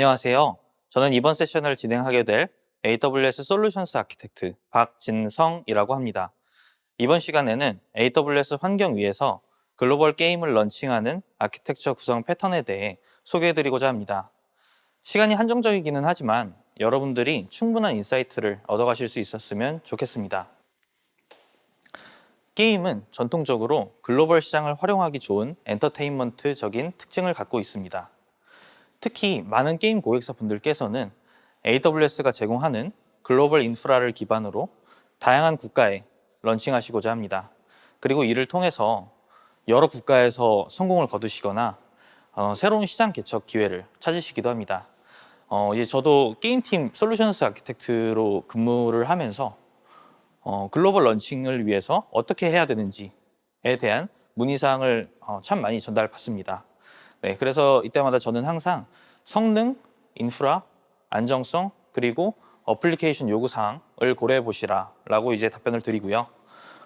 안녕하세요. 저는 이번 세션을 진행하게 될 AWS 솔루션스 아키텍트 박진성이라고 합니다. 이번 시간에는 AWS 환경 위에서 글로벌 게임을 런칭하는 아키텍처 구성 패턴에 대해 소개해드리고자 합니다. 시간이 한정적이기는 하지만 여러분들이 충분한 인사이트를 얻어가실 수 있었으면 좋겠습니다. 게임은 전통적으로 글로벌 시장을 활용하기 좋은 엔터테인먼트적인 특징을 갖고 있습니다. 특히 많은 게임 고객사 분들께서는 AWS가 제공하는 글로벌 인프라를 기반으로 다양한 국가에 런칭하시고자 합니다. 그리고 이를 통해서 여러 국가에서 성공을 거두시거나 어, 새로운 시장 개척 기회를 찾으시기도 합니다. 어, 이제 저도 게임팀 솔루션스 아키텍트로 근무를 하면서 어, 글로벌 런칭을 위해서 어떻게 해야 되는지에 대한 문의사항을 어, 참 많이 전달받습니다. 네, 그래서 이때마다 저는 항상 성능, 인프라, 안정성, 그리고 어플리케이션 요구사항을 고려해 보시라라고 이제 답변을 드리고요.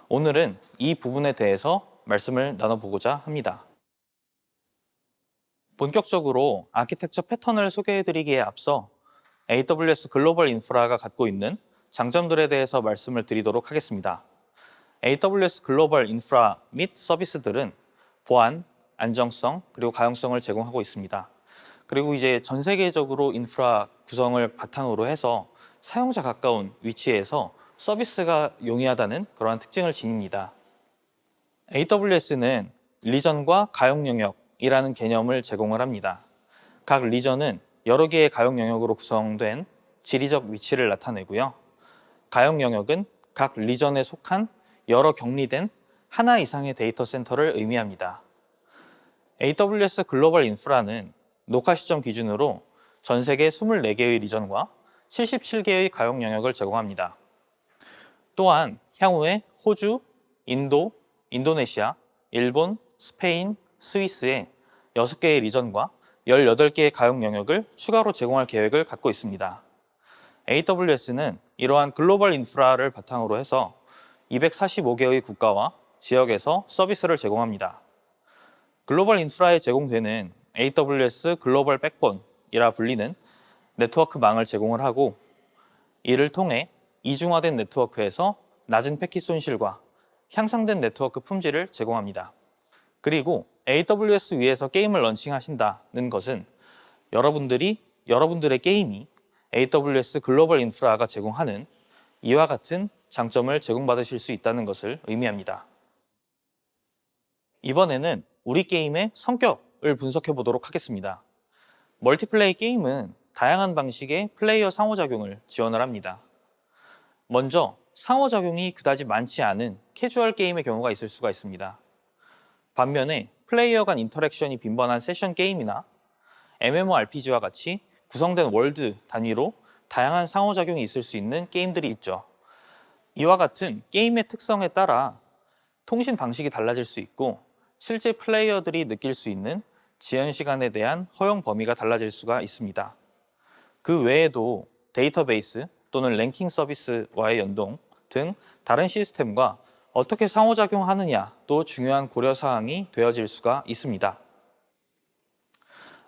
오늘은 이 부분에 대해서 말씀을 나눠보고자 합니다. 본격적으로 아키텍처 패턴을 소개해 드리기에 앞서 AWS 글로벌 인프라가 갖고 있는 장점들에 대해서 말씀을 드리도록 하겠습니다. AWS 글로벌 인프라 및 서비스들은 보안, 안정성, 그리고 가용성을 제공하고 있습니다. 그리고 이제 전 세계적으로 인프라 구성을 바탕으로 해서 사용자 가까운 위치에서 서비스가 용이하다는 그러한 특징을 지닙니다. AWS는 리전과 가용 영역이라는 개념을 제공을 합니다. 각 리전은 여러 개의 가용 영역으로 구성된 지리적 위치를 나타내고요. 가용 영역은 각 리전에 속한 여러 격리된 하나 이상의 데이터 센터를 의미합니다. AWS 글로벌 인프라는 녹화 시점 기준으로 전 세계 24개의 리전과 77개의 가용 영역을 제공합니다. 또한 향후에 호주, 인도, 인도네시아, 일본, 스페인, 스위스의 6개의 리전과 18개의 가용 영역을 추가로 제공할 계획을 갖고 있습니다. AWS는 이러한 글로벌 인프라를 바탕으로 해서 245개의 국가와 지역에서 서비스를 제공합니다. 글로벌 인프라에 제공되는 AWS 글로벌 백본이라 불리는 네트워크망을 제공을 하고 이를 통해 이중화된 네트워크에서 낮은 패킷 손실과 향상된 네트워크 품질을 제공합니다. 그리고 AWS 위에서 게임을 런칭하신다는 것은 여러분들이 여러분들의 게임이 AWS 글로벌 인프라가 제공하는 이와 같은 장점을 제공받으실 수 있다는 것을 의미합니다. 이번에는 우리 게임의 성격을 분석해 보도록 하겠습니다. 멀티플레이 게임은 다양한 방식의 플레이어 상호작용을 지원을 합니다. 먼저 상호작용이 그다지 많지 않은 캐주얼 게임의 경우가 있을 수가 있습니다. 반면에 플레이어 간 인터랙션이 빈번한 세션 게임이나 MMORPG와 같이 구성된 월드 단위로 다양한 상호작용이 있을 수 있는 게임들이 있죠. 이와 같은 게임의 특성에 따라 통신 방식이 달라질 수 있고 실제 플레이어들이 느낄 수 있는 지연 시간에 대한 허용 범위가 달라질 수가 있습니다. 그 외에도 데이터베이스 또는 랭킹 서비스와의 연동 등 다른 시스템과 어떻게 상호작용하느냐도 중요한 고려사항이 되어질 수가 있습니다.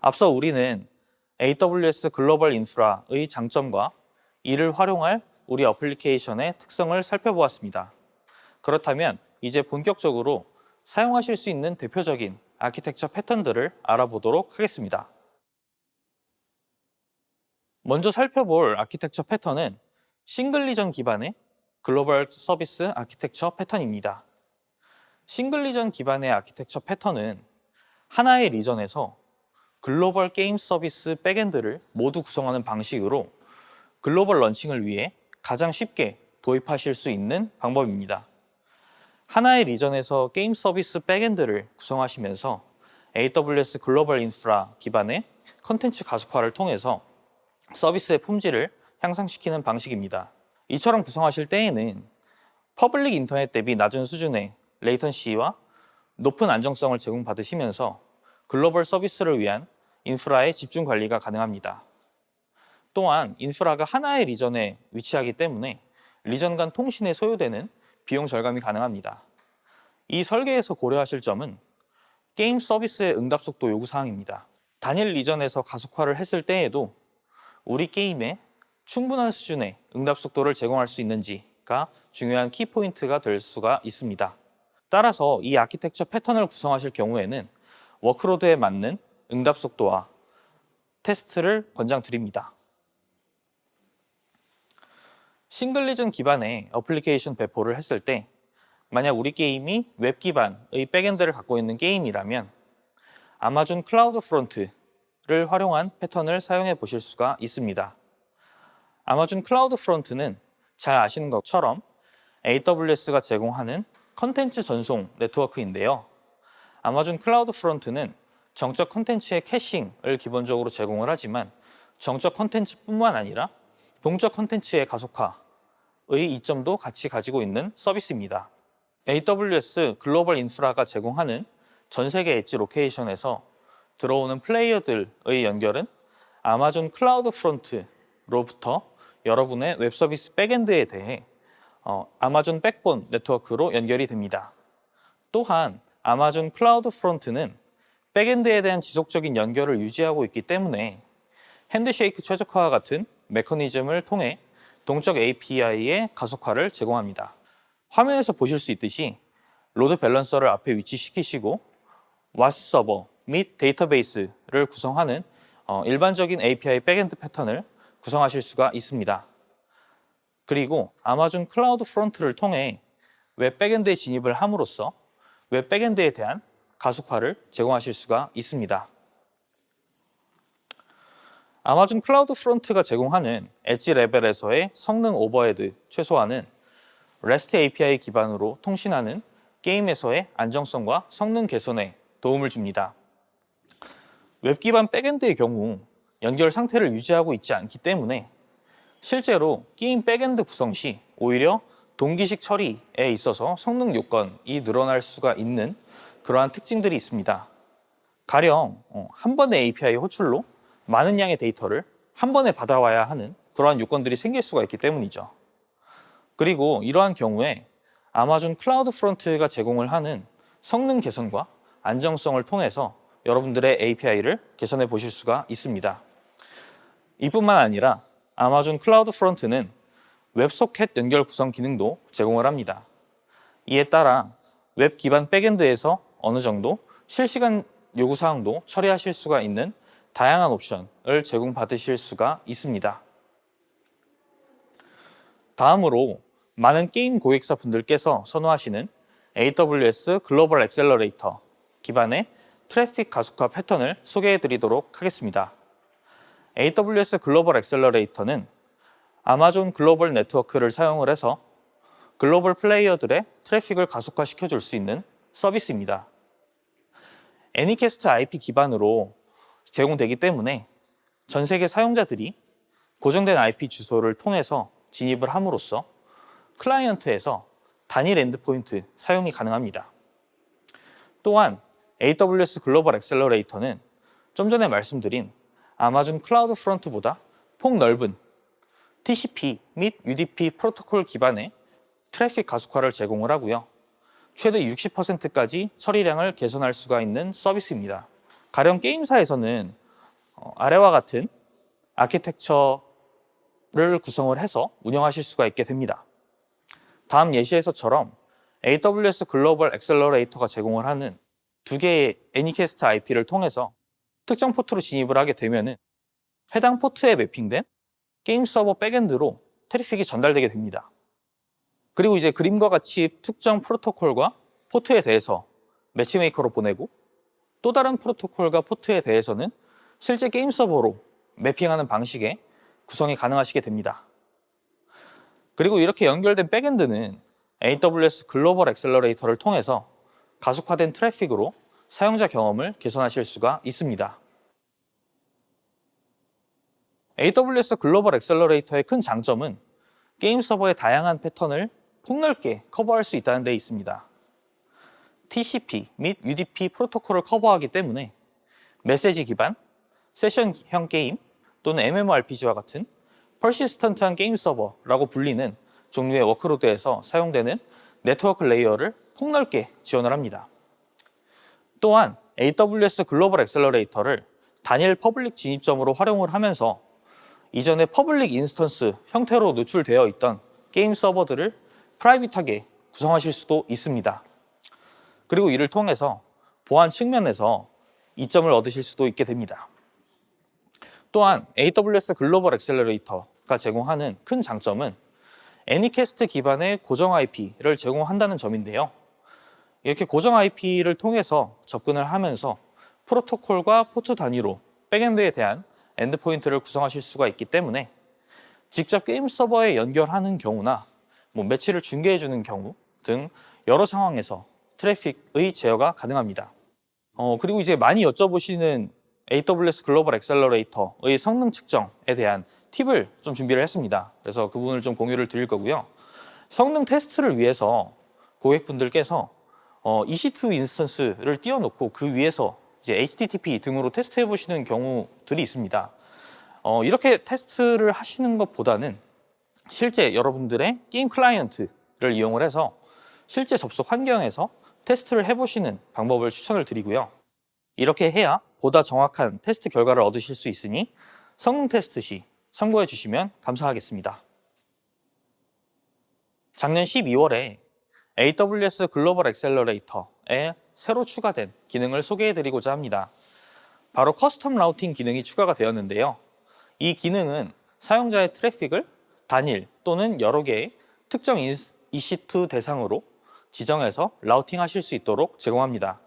앞서 우리는 AWS 글로벌 인프라의 장점과 이를 활용할 우리 어플리케이션의 특성을 살펴보았습니다. 그렇다면 이제 본격적으로 사용하실 수 있는 대표적인 아키텍처 패턴들을 알아보도록 하겠습니다. 먼저 살펴볼 아키텍처 패턴은 싱글 리전 기반의 글로벌 서비스 아키텍처 패턴입니다. 싱글 리전 기반의 아키텍처 패턴은 하나의 리전에서 글로벌 게임 서비스 백엔드를 모두 구성하는 방식으로 글로벌 런칭을 위해 가장 쉽게 도입하실 수 있는 방법입니다. 하나의 리전에서 게임 서비스 백엔드를 구성하시면서 AWS 글로벌 인프라 기반의 컨텐츠 가속화를 통해서 서비스의 품질을 향상시키는 방식입니다. 이처럼 구성하실 때에는 퍼블릭 인터넷 대비 낮은 수준의 레이턴시와 높은 안정성을 제공받으시면서 글로벌 서비스를 위한 인프라의 집중 관리가 가능합니다. 또한 인프라가 하나의 리전에 위치하기 때문에 리전 간 통신에 소요되는 비용 절감이 가능합니다. 이 설계에서 고려하실 점은 게임 서비스의 응답 속도 요구 사항입니다. 단일 리전에서 가속화를 했을 때에도 우리 게임에 충분한 수준의 응답 속도를 제공할 수 있는지가 중요한 키포인트가 될 수가 있습니다. 따라서 이 아키텍처 패턴을 구성하실 경우에는 워크로드에 맞는 응답 속도와 테스트를 권장드립니다. 싱글 리전 기반의 어플리케이션 배포를 했을 때 만약 우리 게임이 웹 기반의 백엔드를 갖고 있는 게임이라면 아마존 클라우드 프론트를 활용한 패턴을 사용해 보실 수가 있습니다. 아마존 클라우드 프론트는 잘 아시는 것처럼 AWS가 제공하는 컨텐츠 전송 네트워크인데요. 아마존 클라우드 프론트는 정적 컨텐츠의 캐싱을 기본적으로 제공을 하지만 정적 컨텐츠뿐만 아니라 동적 컨텐츠의 가속화의 이점도 같이 가지고 있는 서비스입니다. AWS 글로벌 인프라가 제공하는 전 세계 엣지 로케이션에서 들어오는 플레이어들의 연결은 아마존 클라우드 프론트로부터 여러분의 웹 서비스 백엔드에 대해 어, 아마존 백본 네트워크로 연결이 됩니다. 또한 아마존 클라우드 프론트는 백엔드에 대한 지속적인 연결을 유지하고 있기 때문에 핸드쉐이크 최적화와 같은 메커니즘을 통해 동적 API의 가속화를 제공합니다. 화면에서 보실 수 있듯이 로드 밸런서를 앞에 위치시키시고 와스 서버 및 데이터베이스를 구성하는 어, 일반적인 API 백엔드 패턴을 구성하실 수가 있습니다. 그리고 아마존 클라우드 프론트를 통해 웹 백엔드에 진입을 함으로써 웹 백엔드에 대한 가속화를 제공하실 수가 있습니다. 아마존 클라우드 프론트가 제공하는 엣지 레벨에서의 성능 오버헤드 최소화는 REST API 기반으로 통신하는 게임에서의 안정성과 성능 개선에 도움을 줍니다. 웹 기반 백엔드의 경우 연결 상태를 유지하고 있지 않기 때문에 실제로 게임 백엔드 구성 시 오히려 동기식 처리에 있어서 성능 요건이 늘어날 수가 있는 그러한 특징들이 있습니다. 가령 어, 한 번의 API 호출로 많은 양의 데이터를 한 번에 받아와야 하는 그러한 요건들이 생길 수가 있기 때문이죠. 그리고 이러한 경우에 아마존 클라우드 프론트가 제공을 하는 성능 개선과 안정성을 통해서 여러분들의 API를 개선해 보실 수가 있습니다. 이뿐만 아니라 아마존 클라우드 프론트는 웹소켓 연결 구성 기능도 제공을 합니다. 이에 따라 웹 기반 백엔드에서 어느 정도 실시간 요구 사항도 처리하실 수가 있는 다양한 옵션을 제공받으실 수가 있습니다. 다음으로 많은 게임 고객사 분들께서 선호하시는 AWS 글로벌 엑셀러레이터 기반의 트래픽 가속화 패턴을 소개해 드리도록 하겠습니다. AWS 글로벌 엑셀러레이터는 아마존 글로벌 네트워크를 사용을 해서 글로벌 플레이어들의 트래픽을 가속화시켜 줄 수 있는 서비스입니다. 애니캐스트 IP 기반으로 제공되기 때문에 전 세계 사용자들이 고정된 IP 주소를 통해서 진입을 함으로써 클라이언트에서 단일 엔드포인트 사용이 가능합니다. 또한 AWS 글로벌 엑셀러레이터는 좀 전에 말씀드린 아마존 클라우드 프론트보다 폭 넓은 TCP 및 UDP 프로토콜 기반의 트래픽 가속화를 제공을 하고요. 최대 60%까지 처리량을 개선할 수가 있는 서비스입니다. 가령 게임사에서는 어, 아래와 같은 아키텍처를 구성을 해서 운영하실 수가 있게 됩니다. 다음 예시에서처럼 AWS 글로벌 엑셀러레이터가 제공을 하는 두 개의 애니캐스트 IP를 통해서 특정 포트로 진입을 하게 되면 해당 포트에 매핑된 게임 서버 백엔드로 트래픽이 전달되게 됩니다. 그리고 이제 그림과 같이 특정 프로토콜과 포트에 대해서 매치메이커로 보내고 또 다른 프로토콜과 포트에 대해서는 실제 게임 서버로 매핑하는 방식의 구성이 가능하시게 됩니다. 그리고 이렇게 연결된 백엔드는 AWS 글로벌 엑셀러레이터를 통해서 가속화된 트래픽으로 사용자 경험을 개선하실 수가 있습니다. AWS 글로벌 엑셀러레이터의 큰 장점은 게임 서버의 다양한 패턴을 폭넓게 커버할 수 있다는 데 있습니다. TCP 및 UDP 프로토콜을 커버하기 때문에 메시지 기반, 세션형 게임 또는 MMORPG와 같은 퍼시스턴트한 게임 서버라고 불리는 종류의 워크로드에서 사용되는 네트워크 레이어를 폭넓게 지원을 합니다. 또한 AWS 글로벌 엑셀러레이터를 단일 퍼블릭 진입점으로 활용을 하면서 이전에 퍼블릭 인스턴스 형태로 노출되어 있던 게임 서버들을 프라이빗하게 구성하실 수도 있습니다. 그리고 이를 통해서 보안 측면에서 이점을 얻으실 수도 있게 됩니다. 또한 AWS 글로벌 엑셀러레이터가 제공하는 큰 장점은 애니캐스트 기반의 고정 IP를 제공한다는 점인데요. 이렇게 고정 IP를 통해서 접근을 하면서 프로토콜과 포트 단위로 백엔드에 대한 엔드포인트를 구성하실 수가 있기 때문에 직접 게임 서버에 연결하는 경우나 뭐 매치를 중계해 주는 경우 등 여러 상황에서 트래픽의 제어가 가능합니다. 어, 그리고 이제 많이 여쭤보시는 AWS 글로벌 엑셀러레이터의 성능 측정에 대한 팁을 좀 준비를 했습니다. 그래서 그 부분을 좀 공유를 드릴 거고요. 성능 테스트를 위해서 고객분들께서 어, EC2 인스턴스를 띄워놓고 그 위에서 이제 HTTP 등으로 테스트해 보시는 경우들이 있습니다. 어, 이렇게 테스트를 하시는 것보다는 실제 여러분들의 게임 클라이언트를 이용을 해서 실제 접속 환경에서 테스트를 해보시는 방법을 추천을 드리고요. 이렇게 해야 보다 정확한 테스트 결과를 얻으실 수 있으니 성능 테스트 시 참고해 주시면 감사하겠습니다. 작년 12월에 AWS 글로벌 엑셀러레이터에 새로 추가된 기능을 소개해 드리고자 합니다. 바로 커스텀 라우팅 기능이 추가가 되었는데요. 이 기능은 사용자의 트래픽을 단일 또는 여러 개의 특정 EC2 대상으로 지정해서 라우팅 하실 수 있도록 제공합니다.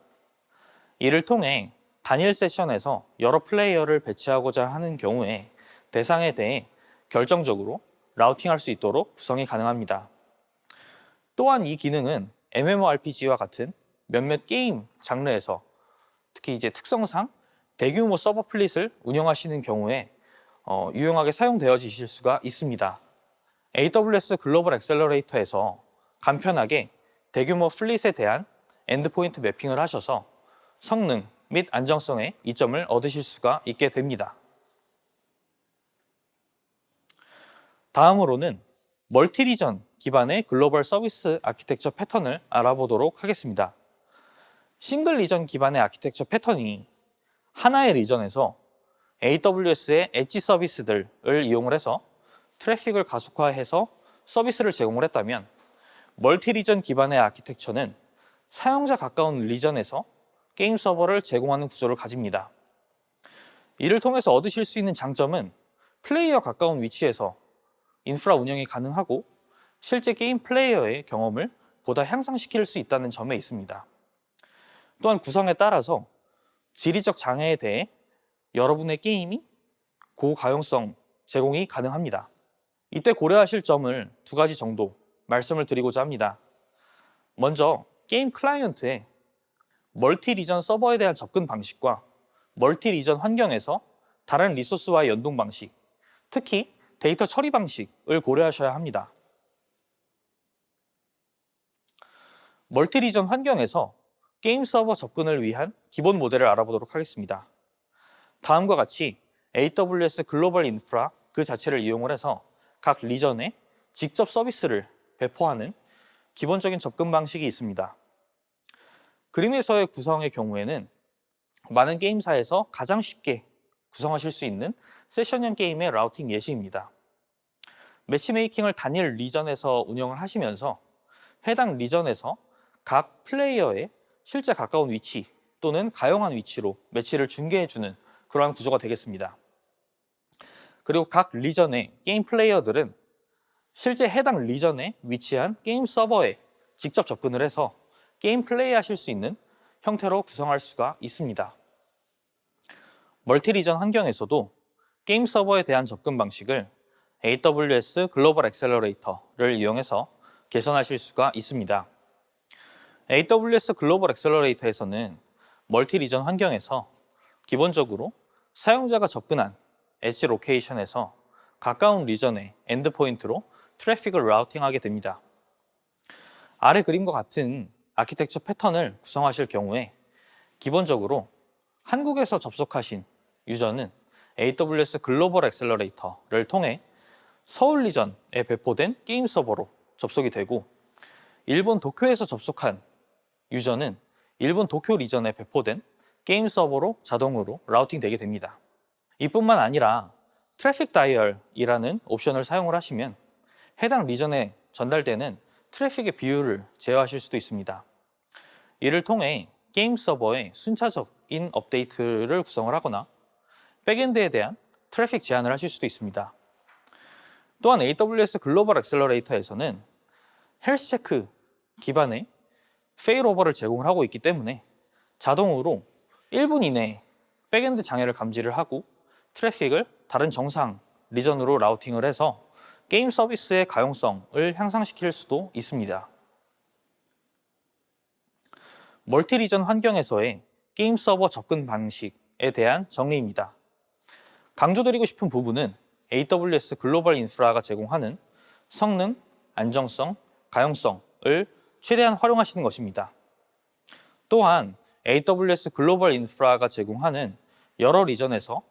이를 통해 단일 세션에서 여러 플레이어를 배치하고자 하는 경우에 대상에 대해 결정적으로 라우팅할 수 있도록 구성이 가능합니다. 또한 이 기능은 MMORPG와 같은 몇몇 게임 장르에서 특히 이제 특성상 대규모 서버 플릿을 운영하시는 경우에 어, 유용하게 사용되어지실 수가 있습니다. AWS 글로벌 엑셀러레이터에서 간편하게 대규모 플릿에 대한 엔드포인트 매핑을 하셔서 성능 및 안정성에 이점을 얻으실 수가 있게 됩니다. 다음으로는 멀티리전 기반의 글로벌 서비스 아키텍처 패턴을 알아보도록 하겠습니다. 싱글 리전 기반의 아키텍처 패턴이 하나의 리전에서 AWS의 엣지 서비스들을 이용을 해서 트래픽을 가속화해서 서비스를 제공을 했다면 멀티 리전 기반의 아키텍처는 사용자 가까운 리전에서 게임 서버를 제공하는 구조를 가집니다. 이를 통해서 얻으실 수 있는 장점은 플레이어 가까운 위치에서 인프라 운영이 가능하고 실제 게임 플레이어의 경험을 보다 향상시킬 수 있다는 점에 있습니다. 또한 구성에 따라서 지리적 장애에 대해 여러분의 게임이 고가용성 제공이 가능합니다. 이때 고려하실 점을 두 가지 정도 말씀을 드리고자 합니다. 먼저 게임 클라이언트의 멀티 리전 서버에 대한 접근 방식과 멀티 리전 환경에서 다른 리소스와의 연동 방식, 특히 데이터 처리 방식을 고려하셔야 합니다. 멀티 리전 환경에서 게임 서버 접근을 위한 기본 모델을 알아보도록 하겠습니다. 다음과 같이 AWS 글로벌 인프라 그 자체를 이용을 해서 각 리전에 직접 서비스를 배포하는 기본적인 접근 방식이 있습니다. 그림에서의 구성의 경우에는 많은 게임사에서 가장 쉽게 구성하실 수 있는 세션형 게임의 라우팅 예시입니다. 매치메이킹을 단일 리전에서 운영을 하시면서 해당 리전에서 각 플레이어의 실제 가까운 위치 또는 가용한 위치로 매치를 중계해주는 그러한 구조가 되겠습니다. 그리고 각 리전의 게임 플레이어들은 실제 해당 리전에 위치한 게임 서버에 직접 접근을 해서 게임 플레이 하실 수 있는 형태로 구성할 수가 있습니다. 멀티 리전 환경에서도 게임 서버에 대한 접근 방식을 AWS 글로벌 엑셀러레이터를 이용해서 개선하실 수가 있습니다. AWS 글로벌 엑셀러레이터에서는 멀티 리전 환경에서 기본적으로 사용자가 접근한 엣지 로케이션에서 가까운 리전의 엔드포인트로 트래픽을 라우팅하게 됩니다. 아래 그림과 같은 아키텍처 패턴을 구성하실 경우에 기본적으로 한국에서 접속하신 유저는 AWS 글로벌 엑셀러레이터를 통해 서울 리전에 배포된 게임 서버로 접속이 되고 일본 도쿄에서 접속한 유저는 일본 도쿄 리전에 배포된 게임 서버로 자동으로 라우팅 되게 됩니다. 이뿐만 아니라 트래픽 다이얼이라는 옵션을 사용을 하시면 해당 리전에 전달되는 트래픽의 비율을 제어하실 수도 있습니다. 이를 통해 게임 서버의 순차적인 업데이트를 구성을 하거나 백엔드에 대한 트래픽 제한을 하실 수도 있습니다. 또한 AWS 글로벌 액셀러레이터에서는 헬스 체크 기반의 페일오버를 제공을 하고 있기 때문에 자동으로 1분 이내에 백엔드 장애를 감지를 하고 트래픽을 다른 정상 리전으로 라우팅을 해서 게임 서비스의 가용성을 향상시킬 수도 있습니다. 멀티 리전 환경에서의 게임 서버 접근 방식에 대한 정리입니다. 강조드리고 싶은 부분은 AWS 글로벌 인프라가 제공하는 성능, 안정성, 가용성을 최대한 활용하시는 것입니다. 또한 AWS 글로벌 인프라가 제공하는 여러 리전에서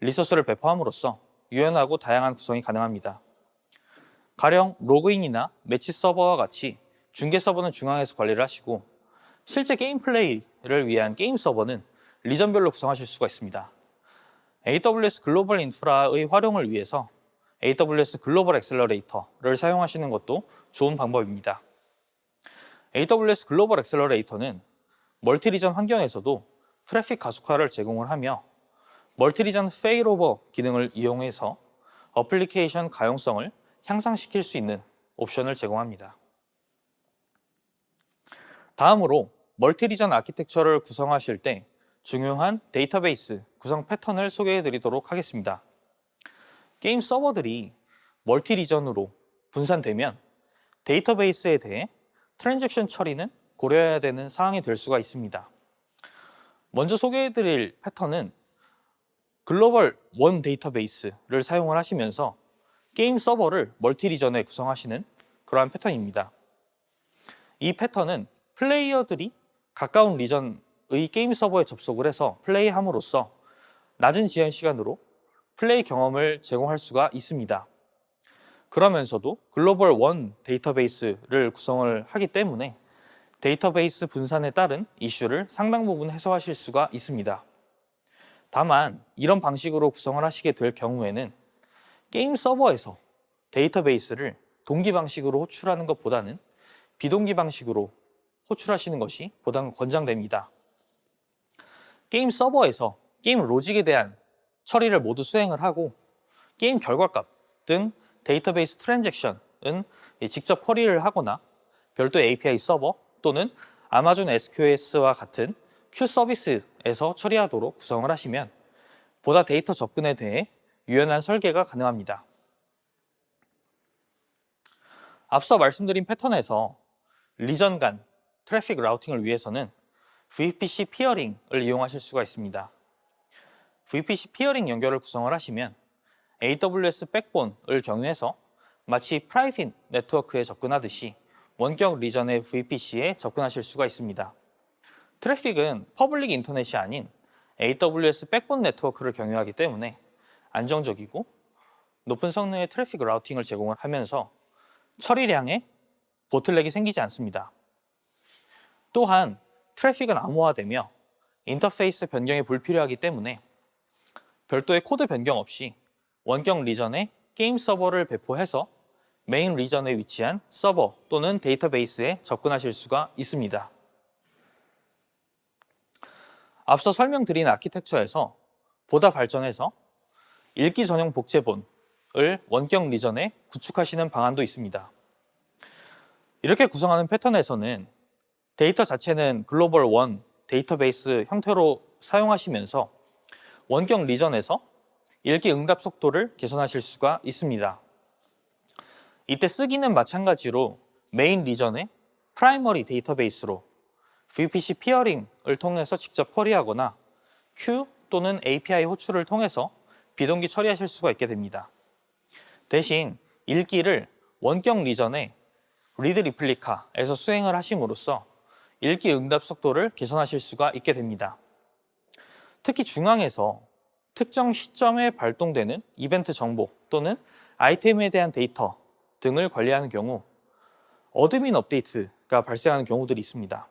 리소스를 배포함으로써 유연하고 다양한 구성이 가능합니다. 가령 로그인이나 매치 서버와 같이 중계 서버는 중앙에서 관리를 하시고 실제 게임 플레이를 위한 게임 서버는 리전별로 구성하실 수가 있습니다. AWS 글로벌 인프라의 활용을 위해서 AWS 글로벌 액셀러레이터를 사용하시는 것도 좋은 방법입니다. AWS 글로벌 액셀러레이터는 멀티 리전 환경에서도 트래픽 가속화를 제공을 하며 멀티 리전 페일오버 기능을 이용해서 어플리케이션 가용성을 향상시킬 수 있는 옵션을 제공합니다. 다음으로 멀티 리전 아키텍처를 구성하실 때 중요한 데이터베이스 구성 패턴을 소개해 드리도록 하겠습니다. 게임 서버들이 멀티 리전으로 분산되면 데이터베이스에 대해 트랜잭션 처리는 고려해야 되는 사항이 될 수가 있습니다. 먼저 소개해 드릴 패턴은 글로벌 원 데이터베이스를 사용을 하시면서 게임 서버를 멀티 리전에 구성하시는 그러한 패턴입니다. 이 패턴은 플레이어들이 가까운 리전의 게임 서버에 접속을 해서 플레이함으로써 낮은 지연 시간으로 플레이 경험을 제공할 수가 있습니다. 그러면서도 글로벌 원 데이터베이스를 구성을 하기 때문에 데이터베이스 분산에 따른 이슈를 상당 부분 해소하실 수가 있습니다. 다만 이런 방식으로 구성을 하시게 될 경우에는 게임 서버에서 데이터베이스를 동기 방식으로 호출하는 것보다는 비동기 방식으로 호출하시는 것이 보다 권장됩니다. 게임 서버에서 게임 로직에 대한 처리를 모두 수행을 하고 게임 결과값 등 데이터베이스 트랜잭션은 직접 쿼리를 하거나 별도의 API 서버 또는 아마존 SQS와 같은 Q 서비스에서 처리하도록 구성을 하시면 보다 데이터 접근에 대해 유연한 설계가 가능합니다. 앞서 말씀드린 패턴에서 리전 간 트래픽 라우팅을 위해서는 VPC 피어링을 이용하실 수가 있습니다. VPC 피어링 연결을 구성을 하시면 AWS 백본을 경유해서 마치 프라이빗 네트워크에 접근하듯이 원격 리전의 VPC에 접근하실 수가 있습니다. 트래픽은 퍼블릭 인터넷이 아닌 AWS 백본 네트워크를 경유하기 때문에 안정적이고 높은 성능의 트래픽 라우팅을 제공을 하면서 처리량에 보틀렉이 생기지 않습니다. 또한 트래픽은 암호화되며 인터페이스 변경이 불필요하기 때문에 별도의 코드 변경 없이 원격 리전에 게임 서버를 배포해서 메인 리전에 위치한 서버 또는 데이터베이스에 접근하실 수가 있습니다. 앞서 설명드린 아키텍처에서 보다 발전해서 읽기 전용 복제본을 원격 리전에 구축하시는 방안도 있습니다. 이렇게 구성하는 패턴에서는 데이터 자체는 글로벌 원 데이터베이스 형태로 사용하시면서 원격 리전에서 읽기 응답 속도를 개선하실 수가 있습니다. 이때 쓰기는 마찬가지로 메인 리전의 프라이머리 데이터베이스로 VPC 피어링을 통해서 직접 쿼리하거나 Q 또는 API 호출을 통해서 비동기 처리하실 수가 있게 됩니다. 대신 읽기를 원격 리전의 리드 리플리카에서 수행을 하심으로써 읽기 응답 속도를 개선하실 수가 있게 됩니다. 특히 중앙에서 특정 시점에 발동되는 이벤트 정보 또는 아이템에 대한 데이터 등을 관리하는 경우 어드민 업데이트가 발생하는 경우들이 있습니다.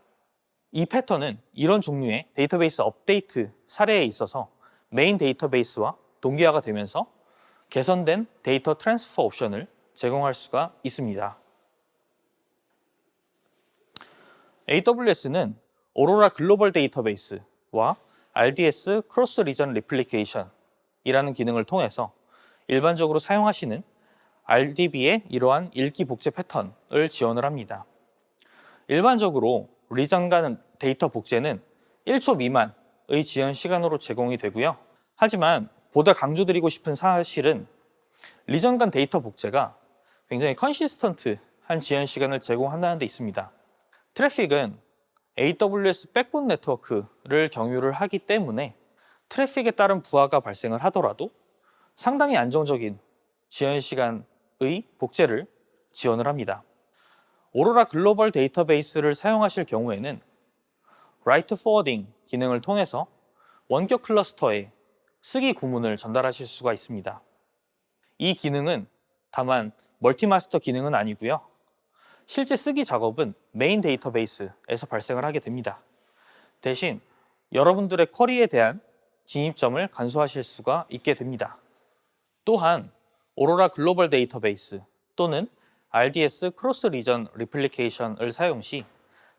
이 패턴은 이런 종류의 데이터베이스 업데이트 사례에 있어서 메인 데이터베이스와 동기화가 되면서 개선된 데이터 트랜스퍼 옵션을 제공할 수가 있습니다. AWS는 오로라 글로벌 데이터베이스와 RDS 크로스 리전 리플리케이션 이라는 기능을 통해서 일반적으로 사용하시는 RDB의 이러한 읽기 복제 패턴을 지원을 합니다. 일반적으로 리전 간 데이터 복제는 1초 미만의 지연 시간으로 제공이 되고요. 하지만 보다 강조드리고 싶은 사실은 리전 간 데이터 복제가 굉장히 컨시스턴트한 지연 시간을 제공한다는 데 있습니다. 트래픽은 AWS 백본 네트워크를 경유를 하기 때문에 트래픽에 따른 부하가 발생을 하더라도 상당히 안정적인 지연 시간의 복제를 지원을 합니다. 오로라 글로벌 데이터베이스를 사용하실 경우에는 write forwarding 기능을 통해서 원격 클러스터에 쓰기 구문을 전달하실 수가 있습니다. 이 기능은 다만 멀티마스터 기능은 아니고요. 실제 쓰기 작업은 메인 데이터베이스에서 발생을 하게 됩니다. 대신 여러분들의 쿼리에 대한 진입점을 간소화하실 수가 있게 됩니다. 또한 오로라 글로벌 데이터베이스 또는 RDS 크로스 리전 리플리케이션을 사용 시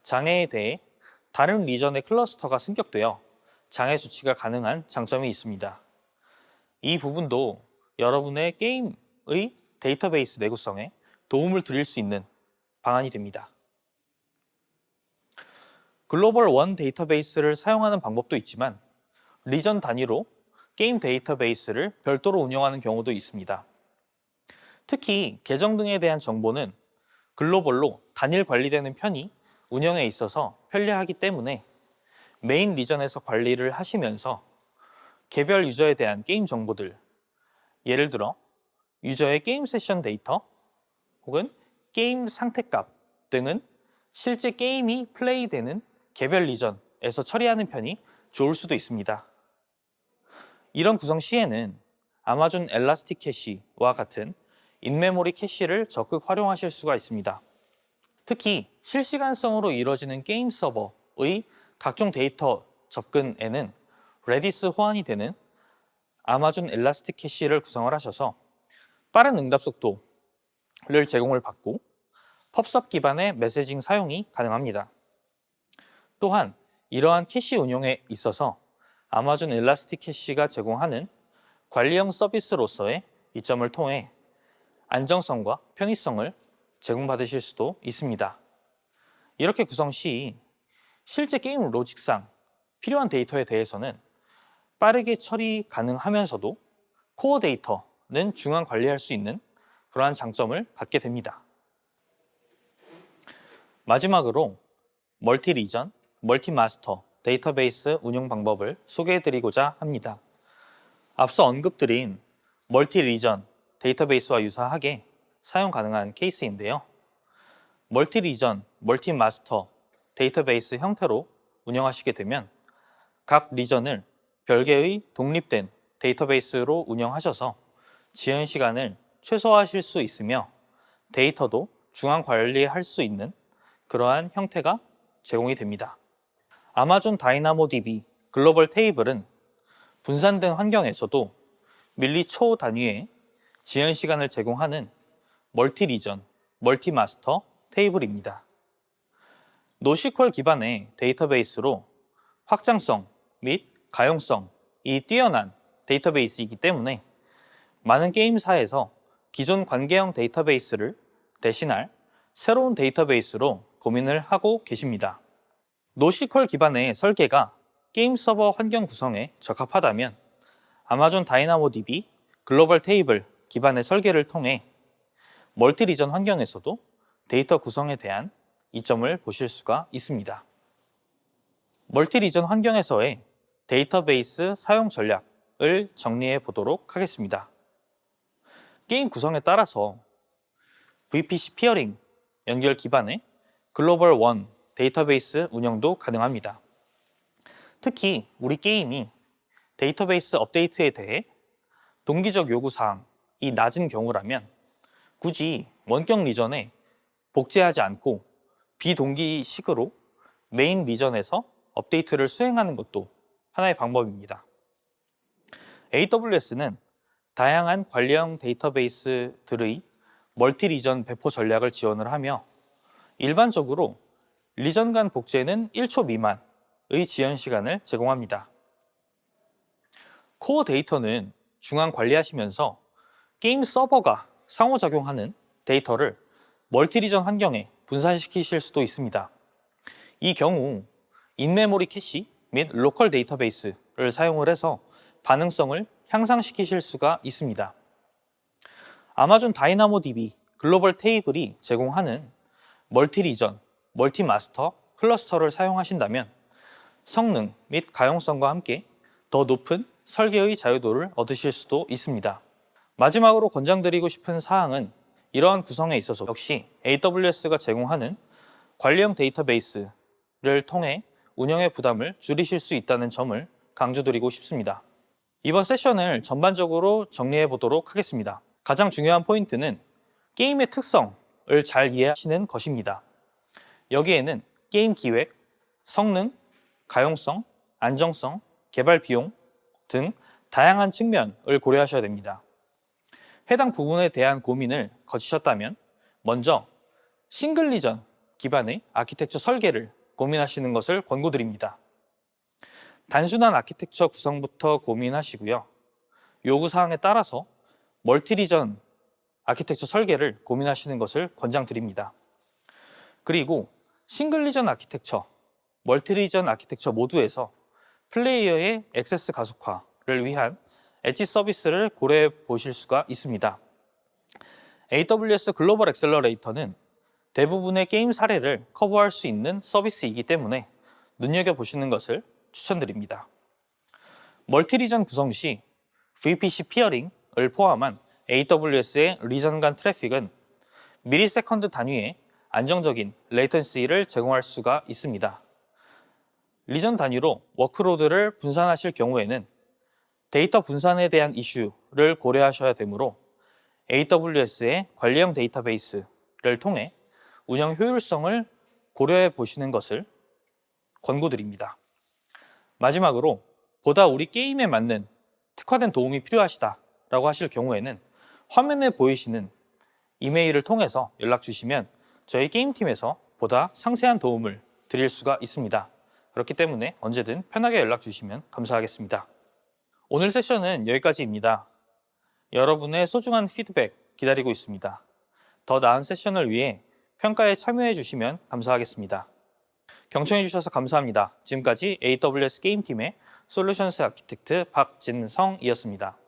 장애에 대해 다른 리전의 클러스터가 승격되어 장애 수치가 가능한 장점이 있습니다. 이 부분도 여러분의 게임의 데이터베이스 내구성에 도움을 드릴 수 있는 방안이 됩니다. 글로벌 원 데이터베이스를 사용하는 방법도 있지만 리전 단위로 게임 데이터베이스를 별도로 운영하는 경우도 있습니다. 특히 계정 등에 대한 정보는 글로벌로 단일 관리되는 편이 운영에 있어서 편리하기 때문에 메인 리전에서 관리를 하시면서 개별 유저에 대한 게임 정보들, 예를 들어 유저의 게임 세션 데이터 혹은 게임 상태값 등은 실제 게임이 플레이되는 개별 리전에서 처리하는 편이 좋을 수도 있습니다. 이런 구성 시에는 아마존 엘라스틱 캐시와 같은 인메모리 캐시를 적극 활용하실 수가 있습니다. 특히 실시간성으로 이루어지는 게임 서버의 각종 데이터 접근에는 레디스 호환이 되는 아마존 엘라스틱 캐시를 구성을 하셔서 빠른 응답 속도를 제공을 받고 펍섭 기반의 메시징 사용이 가능합니다. 또한 이러한 캐시 운용에 있어서 아마존 엘라스틱 캐시가 제공하는 관리형 서비스로서의 이점을 통해 안정성과 편의성을 제공받으실 수도 있습니다. 이렇게 구성 시 실제 게임 로직상 필요한 데이터에 대해서는 빠르게 처리 가능하면서도 코어 데이터는 중앙 관리할 수 있는 그러한 장점을 갖게 됩니다. 마지막으로 멀티 리전, 멀티 마스터 데이터베이스 운영 방법을 소개해 드리고자 합니다. 앞서 언급드린 멀티 리전 데이터베이스와 유사하게 사용 가능한 케이스인데요. 멀티 리전, 멀티 마스터 데이터베이스 형태로 운영하시게 되면 각 리전을 별개의 독립된 데이터베이스로 운영하셔서 지연 시간을 최소화하실 수 있으며 데이터도 중앙 관리할 수 있는 그러한 형태가 제공이 됩니다. 아마존 다이나모 DB 글로벌 테이블은 분산된 환경에서도 밀리 초 단위의 지연 시간을 제공하는 멀티 리전, 멀티 마스터 테이블입니다. 노시퀄 기반의 데이터베이스로 확장성 및 가용성이 뛰어난 데이터베이스이기 때문에 많은 게임사에서 기존 관계형 데이터베이스를 대신할 새로운 데이터베이스로 고민을 하고 계십니다. 노시퀄 기반의 설계가 게임 서버 환경 구성에 적합하다면 아마존 다이나모 DB 글로벌 테이블 기반의 설계를 통해 멀티 리전 환경에서도 데이터 구성에 대한 이 점을 보실 수가 있습니다. 멀티 리전 환경에서의 데이터베이스 사용 전략을 정리해 보도록 하겠습니다. 게임 구성에 따라서 VPC 피어링 연결 기반의 글로벌 원 데이터베이스 운영도 가능합니다. 특히 우리 게임이 데이터베이스 업데이트에 대해 동기적 요구사항이 낮은 경우라면 굳이 원격 리전에 복제하지 않고 비동기식으로 메인 리전에서 업데이트를 수행하는 것도 하나의 방법입니다. AWS는 다양한 관리형 데이터베이스들의 멀티 리전 배포 전략을 지원을 하며 일반적으로 리전 간 복제는 1초 미만의 지연 시간을 제공합니다. 코어 데이터는 중앙 관리하시면서 게임 서버가 상호작용하는 데이터를 멀티 리전 환경에 분산시키실 수도 있습니다. 이 경우 인메모리 캐시 및 로컬 데이터베이스를 사용을 해서 반응성을 향상시키실 수가 있습니다. 아마존 다이나모 DB 글로벌 테이블이 제공하는 멀티 리전, 멀티 마스터 클러스터를 사용하신다면 성능 및 가용성과 함께 더 높은 설계의 자유도를 얻으실 수도 있습니다. 마지막으로 권장드리고 싶은 사항은 이러한 구성에 있어서 역시 AWS가 제공하는 관리형 데이터베이스를 통해 운영의 부담을 줄이실 수 있다는 점을 강조드리고 싶습니다. 이번 세션을 전반적으로 정리해 보도록 하겠습니다. 가장 중요한 포인트는 게임의 특성을 잘 이해하시는 것입니다. 여기에는 게임 기획, 성능, 가용성, 안정성, 개발 비용 등 다양한 측면을 고려하셔야 됩니다. 해당 부분에 대한 고민을 거치셨다면 먼저 싱글 리전 기반의 아키텍처 설계를 고민하시는 것을 권고드립니다. 단순한 아키텍처 구성부터 고민하시고요. 요구 사항에 따라서 멀티 리전 아키텍처 설계를 고민하시는 것을 권장드립니다. 그리고 싱글 리전 아키텍처, 멀티 리전 아키텍처 모두에서 플레이어의 액세스 가속화를 위한 엣지 서비스를 고려해 보실 수가 있습니다. AWS 글로벌 엑셀러레이터는 대부분의 게임 사례를 커버할 수 있는 서비스이기 때문에 눈여겨보시는 것을 추천드립니다. 멀티 리전 구성 시 VPC 피어링을 포함한 AWS의 리전 간 트래픽은 미리세컨드 단위의 안정적인 레이턴시를 제공할 수가 있습니다. 리전 단위로 워크로드를 분산하실 경우에는 데이터 분산에 대한 이슈를 고려하셔야 되므로 AWS의 관리형 데이터베이스를 통해 운영 효율성을 고려해 보시는 것을 권고드립니다. 마지막으로 보다 우리 게임에 맞는 특화된 도움이 필요하시다라고 하실 경우에는 화면에 보이시는 이메일을 통해서 연락 주시면 저희 게임팀에서 보다 상세한 도움을 드릴 수가 있습니다. 그렇기 때문에 언제든 편하게 연락 주시면 감사하겠습니다. 오늘 세션은 여기까지입니다. 여러분의 소중한 피드백 기다리고 있습니다. 더 나은 세션을 위해 평가에 참여해 주시면 감사하겠습니다. 경청해 주셔서 감사합니다. 지금까지 AWS 게임팀의 솔루션스 아키텍트 박진성이었습니다.